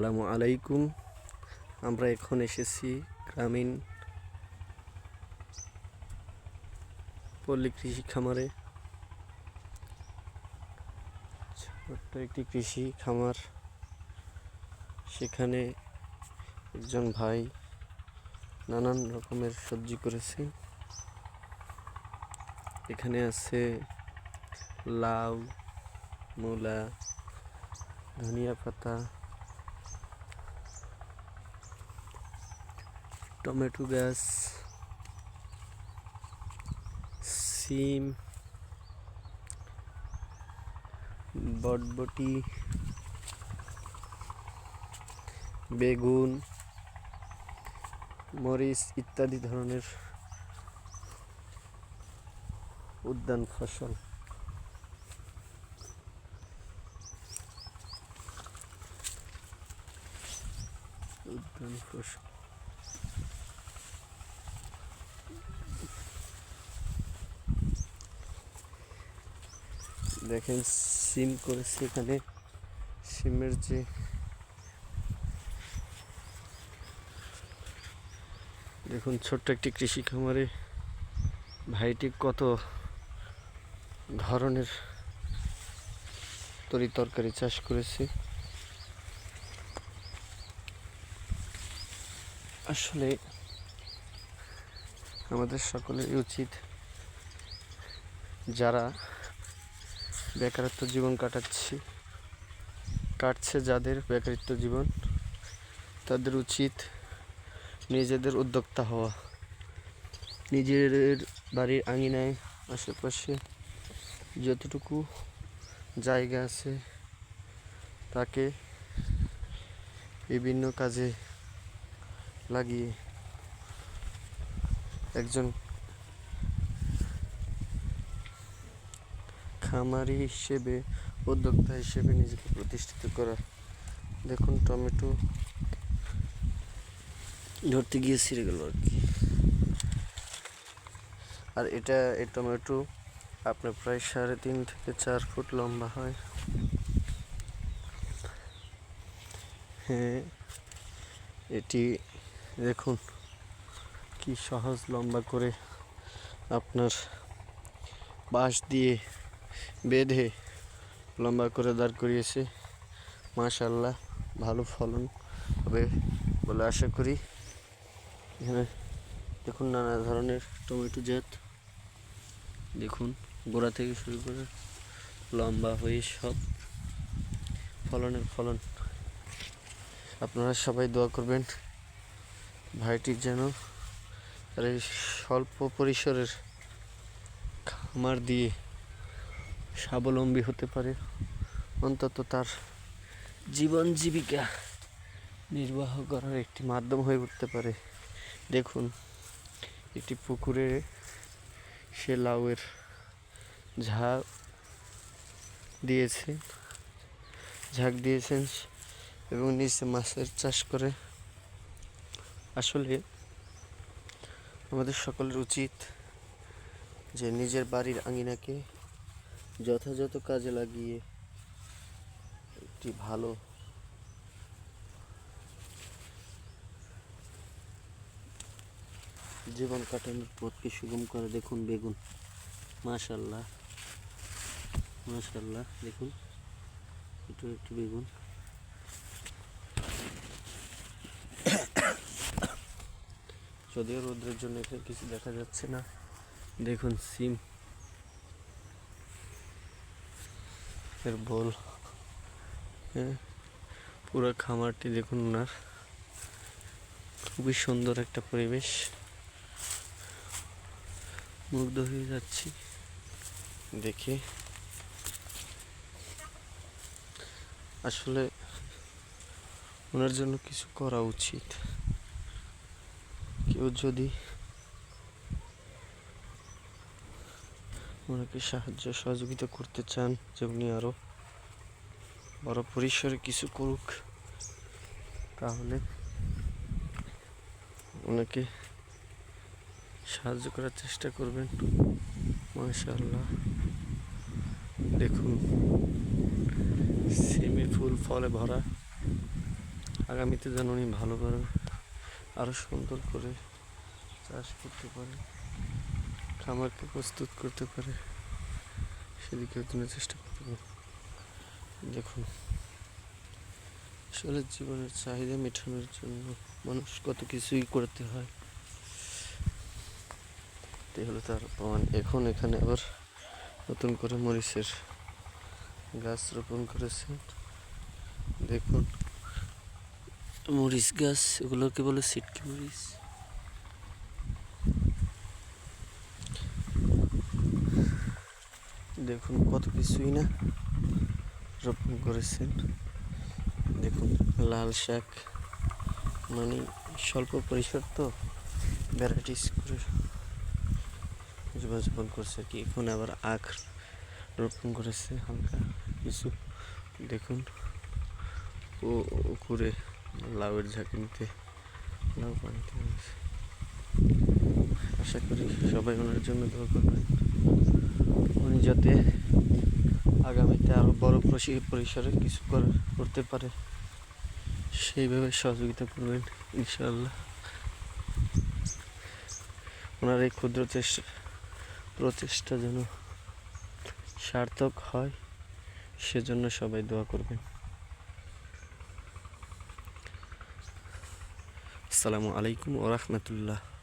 আসসালামু আলাইকুম। আমরা এখন এসেছি গ্রামীণ পল্লী কৃষি খামারে। ছোট্ট একটি কৃষি খামার। সেখানে একজন ভাই নানান রকমের সবজি করেছে। এখানে আছে লাউ, মূলা, ধনিয়া পাতা টমেটো গাছ সিম বটবটি বেগুন মরিচ ইত্যাদি ধরনের উদ্যান ফসল। উদ্যান ফসল। দেখেন সিম করেছে এখানে। সিমের যে দেখুন, ছোট্ট একটি কৃষি খামারে ভাইটি কত ধরনের তরি তরকারি চাষ করেছে। আসলে আমাদের সকলেরই উচিত যারা বেকারত্ব জীবন কাটাচ্ছি। কাটছে যাদের বেকারত্ব জীবন, তাদের উচিত নিজেদের উদ্যোক্তা হওয়া। নিজের বাড়ির আঙিনায়, আশেপাশে যতটুকু জায়গা আছে, তাকে বিভিন্ন কাজে লাগিয়ে একজন খামারি হিসেবে, উদ্যোক্তা হিসেবে নিজেকে প্রতিষ্ঠিত করা। দেখুন, টমেটো ধরতে গিয়ে ছিঁড়ে গেল আর কি। আর এটা, এই টমেটো আপনার প্রায় সাড়ে তিন থেকে চার ফুট লম্বা হয়। হ্যাঁ এটি দেখুন, কি সহজ লম্বা করে আপনার বাঁশ দিয়ে বেঁধে লম্বা করে দাঁড় করিয়েছে। মাশাল্লাহ ভালো ফলন হবে বলে আশা করি। এখানে দেখুন নানা ধরনের টমেটো জাত। দেখুন, গোড়া থেকে শুরু করে লম্বা হয়ে সব ফলনের ফলন। আপনারা সবাই দোয়া করবেন ভাইটির যেন তার এই স্বল্প পরিসরের খামার দিয়ে স্বাবলম্বী হতে পারে। অন্তত তার জীবন জীবিকা নির্বাহ করার একটি মাধ্যম হয়ে উঠতে পারে। দেখুন, একটি পুকুরে সে লাউয়ের ঝাঁক দিয়েছে, ঝাঁক দিয়েছেন এবং নিচে মাছের চাষ করে। আসলে আমাদের সকলের উচিত যে নিজের বাড়ির আঙিনাকে যথাযথ কাজে লাগিয়ে একটি ভালো জীবন কাটানোর পথকে সুগম করে। দেখুন বেগুন। মাশাল্লাহ মাশাল্লাহ দেখুন। এটা একটি বেগুন। যদিও রোদ্রের জন্য এখানে কিছু দেখা যাচ্ছে না। দেখুন, সিম। এর বল পুরো খামারটি দেখুন ওনার। খুবই সুন্দর একটা পরিবেশ। মুগ্ধ হয়ে যাচ্ছি দেখে। আসলে ওনার জন্য কিছু করা উচিত। কেউ যদি ওনাকে সাহায্য সহযোগিতা করতে চান, যে উনি আরও বড় পরিসরে কিছু করুক, তাহলে ওনাকে সাহায্য করার চেষ্টা করবেন, মাশাআল্লাহ। দেখুন সিমে ফুল ফলে ভরা। আগামীতে যেন উনি ভালো করে আরও সুন্দর করে চাষ করতে পারে খামারকে প্রস্তুত করতে পারে সেদিকেও জন্য চেষ্টা করতে দেখুন, আসলে জীবনের চাহিদা মেটানোর জন্য মানুষ কত কিছুই করতে হয়। এটাই হলো তার প্রমাণ। এখন এখানে আবার নতুন করে মরিচের গাছ রোপণ করেছেন দেখুন, মরিচ গাছ, এগুলোকে বলে সিটকি মরিচ। দেখুন কত কিছুই না রোপণ করেছেন। দেখুন লাল শাক মানে স্বল্প পরিসর তো ভ্যারাইটিস করে জীবনযাপন করছে কি। এখন আবার আখ রোপণ করেছে হালকা কিছু। দেখুন, ও করে লাউয়ের ঝাঁকিনিতে লাউ পানিতে আশা করি সবাই ওনার জন্য দোয়া করবেন। উনি যাতে আগামীতে আরও বড় পরিসি- পরিসরে কিছু করতে পারে, সেইভাবে সহযোগিতা করবেন ইনশাআল্লাহ। ওনার এই ক্ষুদ্র চেষ্টা প্রচেষ্টা যেন সার্থক হয়, সেজন্য সবাই দোয়া করবেন। আসসালামু আলাইকুম ওরহমতুল্লাহ